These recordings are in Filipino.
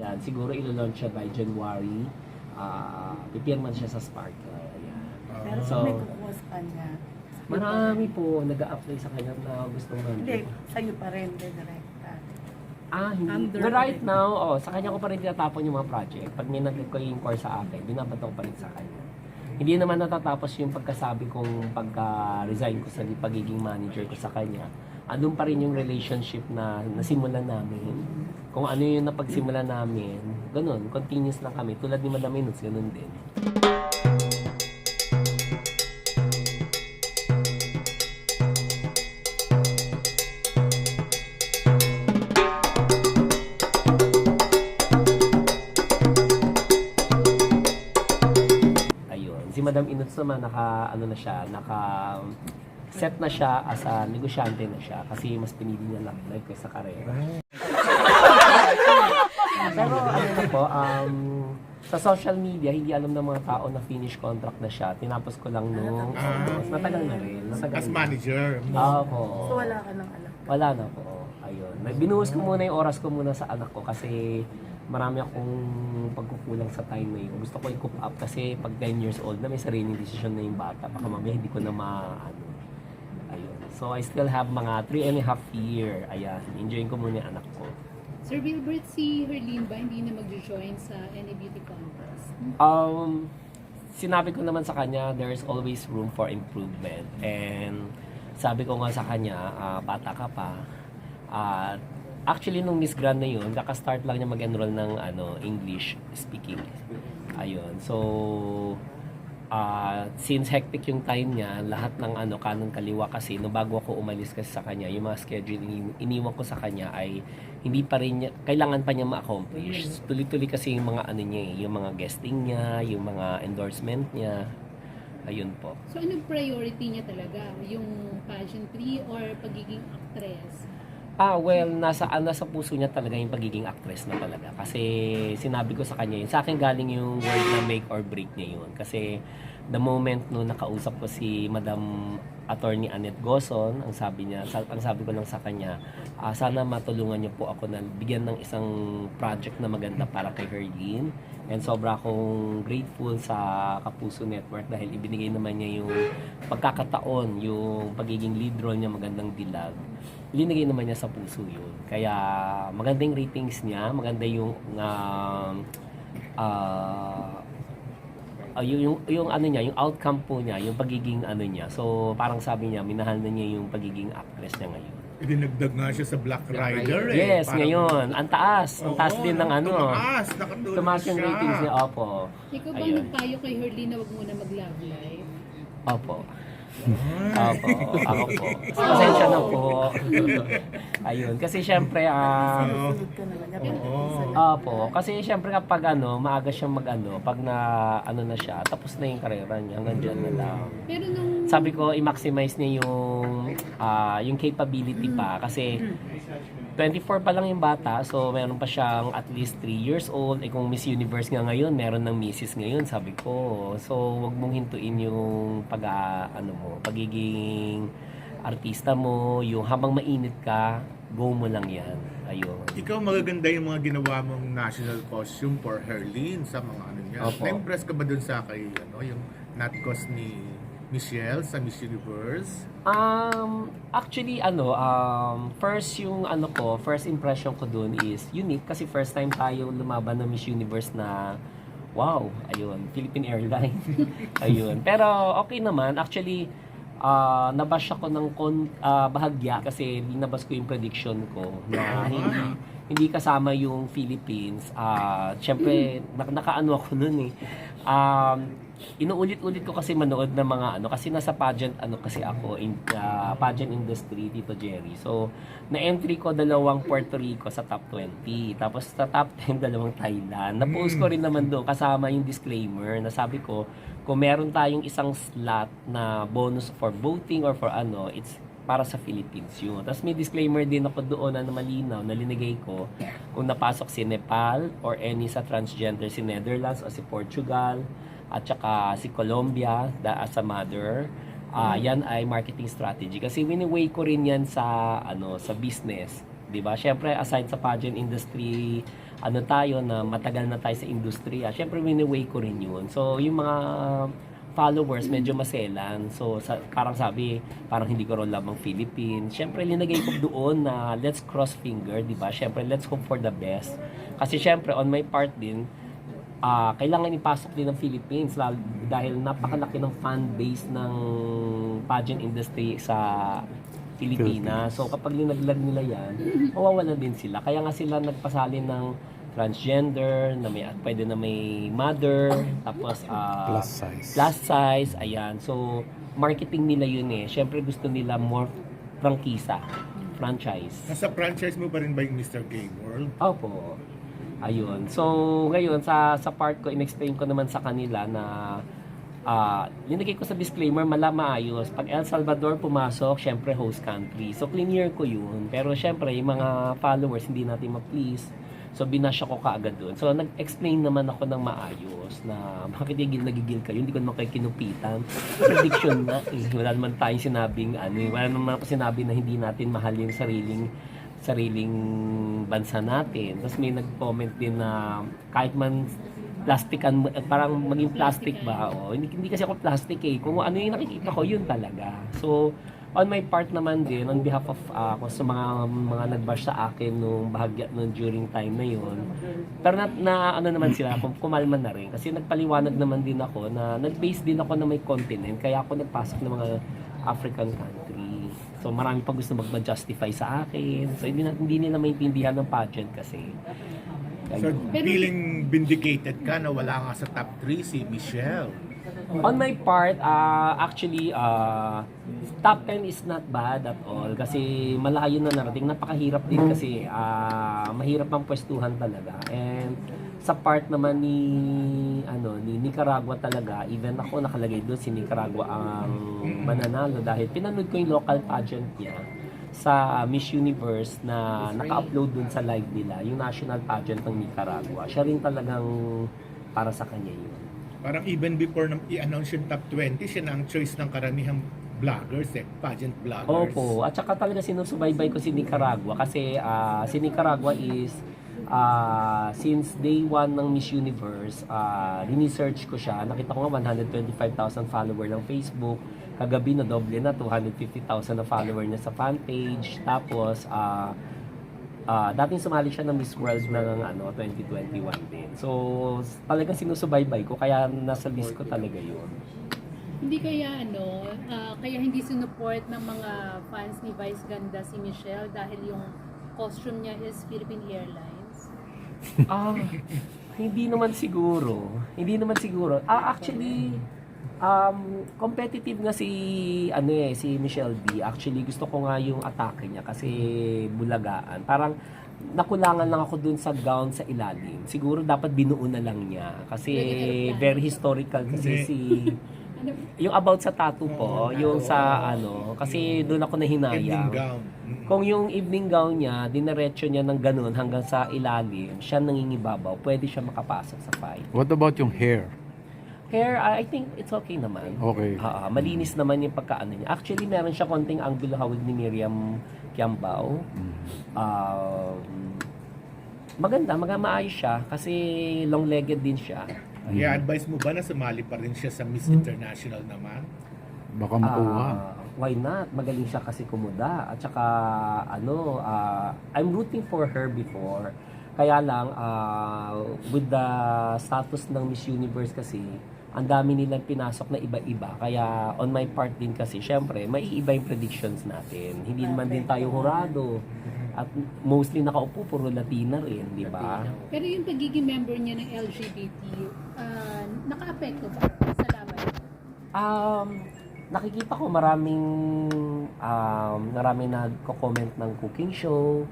Yan, siguro ilo-launch siya by January. Ah, pipirman siya sa Sparkle. Ayan. Pero So, may kukuha sa kanya, Marami po nag-a-apply sa kanya na gusto Hindi, man. sa'yo pa rin, direkta. Ah, hindi. Under But right now, oh, sa kanya ko pa rin tinatapon yung mga project. Pag may nag-inquire sa akin, binabato ko pa rin sa kanya. Hindi naman natatapos yung pagkasabi kong pagka-resign ko sa pagiging manager ko sa kanya. Andun pa rin yung relationship na nasimulan namin. Kung ano yung napagsimulan namin, ganun, continuous lang kami. Tulad ni Madam Minutes, ganun din. Ayun. Si Madam Inuts naman, naka, ano na siya, naka set na siya as a negosyante na siya kasi mas pinili niya lang life kaysa karera. Pero ano na po, um, sa social media, hindi alam ng mga tao na finish contract na siya. Tinapos ko lang nung Ah. August. Matagal na rin. Matagal As na. manager. Opo. So wala ka nang alam. Wala na po. Ayun. Binuhos ko muna yung oras ko muna sa anak ko kasi marami akong pagkukulang sa time na yun. Gusto ko i-coop up kasi pag 10 years old na may sariling desisyon na yung bata. Baka mamaya hindi ko na ma... Ano, ayun. So I still have mga 3 and a half year. Ayan. Enjoying ko muna yung anak ko. Sir Wilbert, si Herlene ba hindi na mag-join sa any beauty contest? Um, sinabi ko naman sa kanya, there's always room for improvement. And sabi ko nga sa kanya, ah, bata ka pa. At actually, nung Miss Grand na yun, kaka-start lang niya mag-enroll ng ano, English speaking. Ayun. So, ah, since hectic yung time niya, lahat ng ano, kanan kaliwa kasi, no bago ako umalis kasi sa kanya, yung mga schedule ini- iniwan ko sa kanya ay hindi pa rin niya, kailangan pa niya ma-accomplish. Tuloy-tuloy kasi yung mga ano niya, eh, yung mga guesting niya, yung mga endorsement niya. Ayun po. So, anong priority niya talaga? Yung pageantry or pagiging actress? Ah, well, nasa ah, nasa puso niya talaga yung pagiging actress na talaga. Kasi sinabi ko sa kanya yun. Sa akin galing yung word na make or break niya yun. Kasi the moment no nakausap ko si Madam Attorney Annette Goson, ang sabi niya, sa- ang sabi ko lang sa kanya, ah, sana matulungan niyo po ako na bigyan ng isang project na maganda para kay Herlene. And sobra akong grateful sa Kapuso Network dahil ibinigay naman niya yung pagkakataon, yung pagiging lead role niya magandang dilag. Linagay naman niya sa puso yun. Kaya maganda yung ratings niya, maganda yung um, ah, ah, yung, yung, yung ano niya, yung outcome po niya, yung pagiging ano niya. So parang sabi niya, minahal na niya yung pagiging actress niya ngayon. Idinagdag nga siya sa Black Rider eh. Yes, Parang- ngayon. Ang taas. Ang taas Oo, din ng ano. Tumaas, nakatulog Tumaas yung siya. ratings niya. Opo. Ikaw bang Ayun. nagpayo kay Herlene na wag muna mag-love life? Opo. Opo. Ako po. Pasensya na po. Ayun. Kasi syempre, ah... Sinusunod ka naman niya. Oo. Opo, kasi syempre kapag ano, maaga siyang mag-ano, pag na ano na siya, tapos na yung karera niya, hanggang dyan na lang. Pero nung Sabi ko, i-maximize niya yung ah, yung capability pa kasi 24 pa lang yung bata, so meron pa siyang at least 3 years old. Eh kung Miss Universe nga ngayon, meron ng Mrs. ngayon, sabi ko. So, wag mong hintuin yung pag ano mo, pagiging artista mo, yung habang mainit ka, go mo lang yan. Ayun. Ikaw magaganda yung mga ginawa mong national costume for Herlene sa mga ano niya. Opo. Na-impress ka ba dun sa kay ano, yung not cos ni Michelle sa Miss Universe? Um, actually, ano, um, first yung ano ko, first impression ko dun is unique kasi first time tayo lumaban ng Miss Universe na wow, ayun, Philippine Airlines. ayun. Pero okay naman, actually, ah nabash ako ng kon, ah, bahagya kasi binabas ko yung prediction ko na hindi hindi kasama yung Philippines. Ah, syempre nak- nakaano ako noon eh. Um, inuulit-ulit ko kasi manood ng mga ano kasi nasa pageant ano kasi ako in ah, pageant industry dito Jerry. So, na-entry ko dalawang Puerto Rico sa top 20. Tapos sa top 10 dalawang Thailand. Na-post ko rin naman doon kasama yung disclaimer na sabi ko kung meron tayong isang slot na bonus for voting or for ano, it's para sa Philippines yun. Tapos may disclaimer din ako doon na malinaw na linagay ko kung napasok si Nepal or any sa transgender si Netherlands o si Portugal at saka si Colombia da, as a mother. Ah, yan ay marketing strategy kasi wini-weigh ko rin yan sa ano sa business, 'di ba? Syempre aside sa pageant industry ano tayo na matagal na tayo sa industriya. Syempre wini-weigh ko rin yun. So yung mga followers medyo maselan. So sa, parang sabi, parang hindi ko rin love ang Philippines. Syempre linagay ko doon na let's cross finger, 'di ba? Syempre let's hope for the best. Kasi syempre on my part din, ah kailangan ipasok din ng Philippines lalo, dahil napakalaki ng fan base ng pageant industry sa Pilipinas. So kapag linaglag nila yan, mawawalan din sila. Kaya nga sila nagpasalin ng transgender, na may pwede na may mother, tapos ah, Plus size. plus size, ayan. So marketing nila yun eh. Syempre gusto nila more prangkisa, franchise. Nasa franchise mo pa rin ba yung Mr. Gay World? Opo. Ayun. So, ngayon, sa, sa part ko, in-explain ko naman sa kanila na ah linagay ko sa disclaimer, mala maayos. Pag El Salvador pumasok, syempre host country. So, clear ko yun. Pero syempre, yung mga followers, hindi natin ma-please. So, binasya ko kaagad doon. So, nag-explain naman ako ng maayos na bakit yung nagigil kayo, hindi ko naman kayo kinupitan. Prediction na eh. Wala naman tayong sinabing, ano, eh, wala naman ako sinabi na hindi natin mahal yung sariling sariling bansa natin. Tapos may nag-comment din na kahit man plastikan, eh, parang maging plastic ba? O, hindi, hindi kasi ako plastic eh. Kung ano yung nakikita ko, yun talaga. So, on my part naman din, on behalf of uh, ako sa mga mga nag-bash sa akin nung bahagya nung during time na yun. Pero na, na ano naman sila, kum- kumalma na rin. Kasi nagpaliwanag naman din ako na nag-base din ako na may continent. Kaya ako nagpasok ng mga African country. So marami pa gusto mag-justify sa akin. So hindi, na, hindi nila maintindihan ng pageant kasi. So, feeling vindicated ka na wala nga sa top 3 si Michelle. On my part, ah, actually, ah, top 10 is not bad at all kasi malayo na narating. Napakahirap din kasi ah, mahirap ang pwestuhan talaga. And sa part naman ni ano ni Nicaragua talaga, even ako nakalagay doon si Nicaragua ang mananalo dahil pinanood ko yung local pageant niya sa Miss Universe na naka-upload dun sa live nila, yung national pageant ng Nicaragua. Siya rin talagang para sa kanya yun. Parang even before nang i-announce yung top 20, siya na ang choice ng karamihang vloggers eh, pageant vloggers. Opo, at saka talaga sinusubaybay ko si Nicaragua kasi ah, si Nicaragua is ah, since day one ng Miss Universe, uh, research ko siya. Nakita ko nga 125,000 follower ng Facebook. Kagabi na doble na 250,000 na follower niya sa fan page. Tapos ah ah dating sumali siya ng Miss World ng ano 2021 din. So talagang sinusubaybay ko kaya nasa list ko talaga 'yun. Hindi kaya ano, ah, kaya hindi sinuport ng mga fans ni Vice Ganda si Michelle dahil yung costume niya is Philippine Airlines. Ah, hindi naman siguro. Hindi naman siguro. Ah, actually, um, competitive nga si, ano eh, si Michelle B. Actually, gusto ko nga yung atake niya kasi bulagaan. Parang, nakulangan lang ako dun sa gown sa ilalim. Siguro dapat binuo na lang niya. Kasi very historical kasi si... Ano, Yung about sa tattoo po, yung sa ano, kasi doon ako Evening nahinayang. gown. Kung yung evening gown niya, dinaretso niya ng ganun hanggang sa ilalim, siya nangingibabaw, pwede siya makapasok sa fight. What about yung hair? Hair, I think it's okay naman. Okay. Ah, ah, malinis naman yung pagkaano niya. Actually, meron siya konting angulo hawig ni Miriam Kiambao. Um, maganda, maga maayos siya kasi long-legged din siya. I-advise mo ba na sumali pa rin siya sa Miss Hmm. International naman? Baka makuha. Ah, why not? Magaling siya kasi kumuda. At saka, ano, ah, I'm rooting for her before. Kaya lang, ah, with the status ng Miss Universe kasi, ang dami nilang pinasok na iba-iba. Kaya, on my part din kasi, syempre, maiiba yung predictions natin. Hindi naman din tayo hurado. At mostly nakaupo, puro Latina rin, di ba? pero yung pagiging member niya ng LGBT, ah, naka-apekto ba sa laban? Um, nakikita ko maraming um, maraming nagko-comment ng cooking show.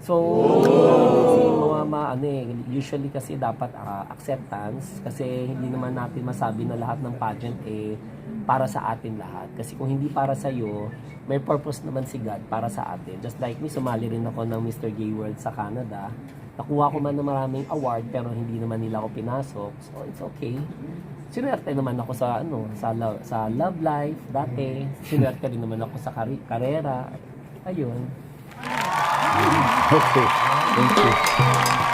So, kasi mga ma, ano eh, usually kasi dapat ah, acceptance kasi hindi naman natin masabi na lahat ng pageant eh para sa atin lahat. Kasi kung hindi para sa iyo, may purpose naman si God para sa atin. Just like me, sumali rin ako ng Mr. Gay World sa Canada. Nakuha ko man ng maraming award pero hindi naman nila ako pinasok. So, it's okay. Sinuwerte naman ako sa ano, sa love, sa love life dati. Sinuwerte rin naman ako sa kari- karera. Ayun. Okay. Thank you.